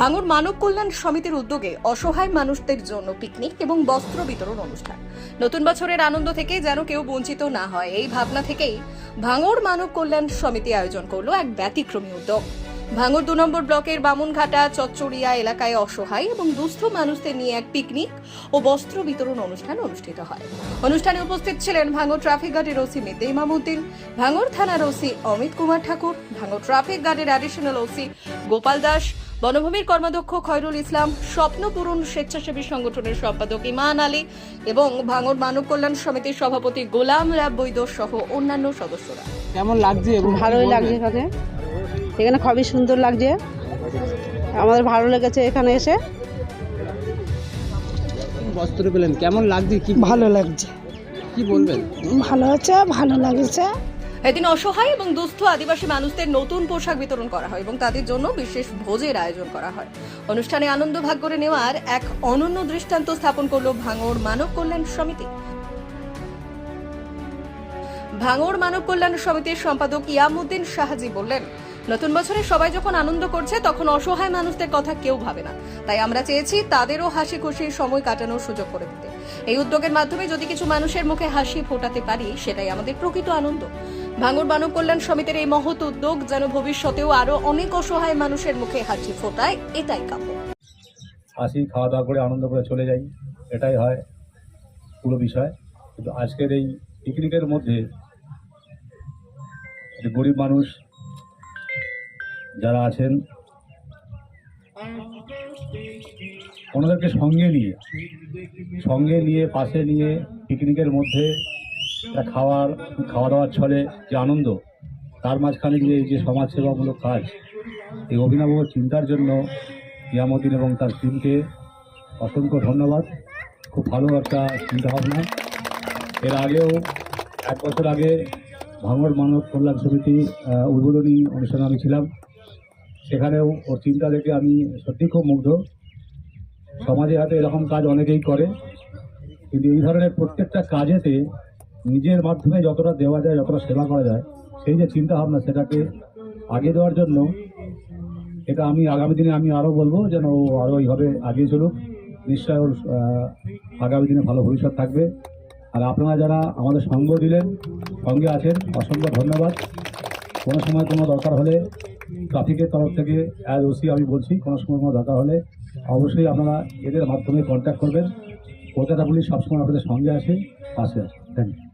ভাঙড় মানব কল্যাণ সমিতির উদ্যোগে অসহায় মানুষদের জন্য পিকনিক এবং বস্ত্র বিতরণ অনুষ্ঠান। নতুন বছরের আনন্দ থেকে যেন কেউ বঞ্চিত না হয়, এই ভাবনা থেকেই ভাঙড় মানব কল্যাণ সমিতি আয়োজন করল এক ব্যতিক্রমী উদ্যোগ। ভাঙড় দু নম্বর ব্লকের বামুনঘাটা, চচ্চড়িয়া এলাকায় অসহায় এবং দুস্থ মানুষদের নিয়ে এক পিকনিক ও বস্ত্র বিতরণ অনুষ্ঠান অনুষ্ঠিত হয়। অনুষ্ঠানে উপস্থিত ছিলেন ভাঙড় ট্রাফিক গার্ডের ওসি মিদ্দে ইমামুদ্দিন ভাঙড় থানার ওসি অমিত কুমার ঠাকুর ভাঙড় ট্রাফিক গার্ডের অ্যাডিশনাল ওসি গোপাল দাস বনভূমির কর্মাধ্যক্ষ খয়রুল ইসলাম স্বপ্নপূরণ স্বেচ্ছাসেবী সংগঠনের সম্পাদক ইমান আলী এবং ভাঙর মানব কল্যাণ সমিতির সভাপতি গোলাম রাব বৈদ সহ অন্যান্য সদস্যরা। কেমন লাগছে এবং ভালোই লাগছে এখানে। এখানে খুবই সুন্দর লাগছে। আমাদের ভালো লেগেছে এখানে এসে। বস্ত্র পেলেন? কেমন লাগছে? কি ভালো লাগছে। কি বলবেন? ভালো আছে ভালো লাগছে। এদিন অসহায় এবং দুস্থ আদিবাসী মানুষদের নতুন পোশাক বিতরণ করা হয় এবং তাদের জন্য বিশেষ ভোজের আয়োজন করা হয়। অনুষ্ঠানে আনন্দ ভাগ করে নেওয়ার এক অনন্য দৃষ্টান্ত স্থাপন করল ভাঙড় মানব কল্যাণ সমিতি। ভাঙড় মানব কল্যাণ সমিতির সম্পাদক ইয়ামুদ্দিন শাহাজি বললেন, নতুন বছরে সবাই যখন আনন্দ করছে, তখন অসহায় মানুষদের কথা কেউ ভাবে না। তাই আমরা চেয়েছি তাদেরও হাসি খুশি সময় কাটানোর সুযোগ করে দিতে। এই উদ্যোগের মাধ্যমে যদি কিছু মানুষের মুখে হাসি ফোটাতে পারি, সেটাই আমাদের প্রকৃত আনন্দ। ভাঙড় মানব কল্যাণ সমিতির এই মহৎ উদ্যোগ যেন ভবিষ্যতেও আরও অনেক অসহায় মানুষের মুখে হাসি ফোটায়, এটাই কাম্য। হাসি খাওয়া দাওয়া করে আনন্দ করে চলে যাই, এটাই হয় পুরো বিষয়। কিন্তু আজকের এই পিকনিকের মধ্যে গরিব মানুষ যারা আছেন ওনাদেরকে সঙ্গে নিয়ে সঙ্গে নিয়ে, পাশে নিয়ে পিকনিকের মধ্যে খাওয়ার খাওয়া দাওয়ার ছলে যে আনন্দ, তার মাঝখানে এই যে সমাজসেবামূলক কাজ, এই অভিনব চিন্তার জন্য ইয়ামুদ্দিন এবং তার টিমকে অসংখ্য ধন্যবাদ। খুব ভালো একটা চিন্তাভাবনা। এর আগেও, এক বছর আগে ভাঙর মানব কল্যাণ সমিতি উদ্বোধনী অনুষ্ঠানে আমি ছিলাম। সেখানেও ওর চিন্তা দেখে আমি সত্যি খুব মুগ্ধ। সমাজে হাতে এরকম কাজ অনেকেই করে। কিন্তু এই ধরনের প্রত্যেকটা কাজেতে নিজের মাধ্যমে যতটা দেওয়া যায়, যতটা সেবা করা যায়, সেই যে চিন্তা ভাবনা সেটাকে আগে দেওয়ার জন্য এটা আমি আগামী দিনে আমি আরও বলব, যেন ও আরও এইভাবে আগিয়ে চলুক। নিশ্চয় ওর আগামী দিনে ভালো ভবিষ্যৎ থাকবে। আর আপনারা যারা আমাদের সঙ্গ দিলেন, সঙ্গে আছেন, অসংখ্য ধন্যবাদ। কোনো সময় কোনো দরকার হলে ট্রাফিকের তরফ থেকে অ্যাজ ওসি আমি বলছি, কোনো সময় কোনো দরকার হলে অবশ্যই আপনারা এদের মাধ্যমে কন্ট্যাক্ট করবেন। কলকাতা পুলিশ সবসময় আপনাদের সঙ্গে আছে, পাশে থ্যাংক ইউ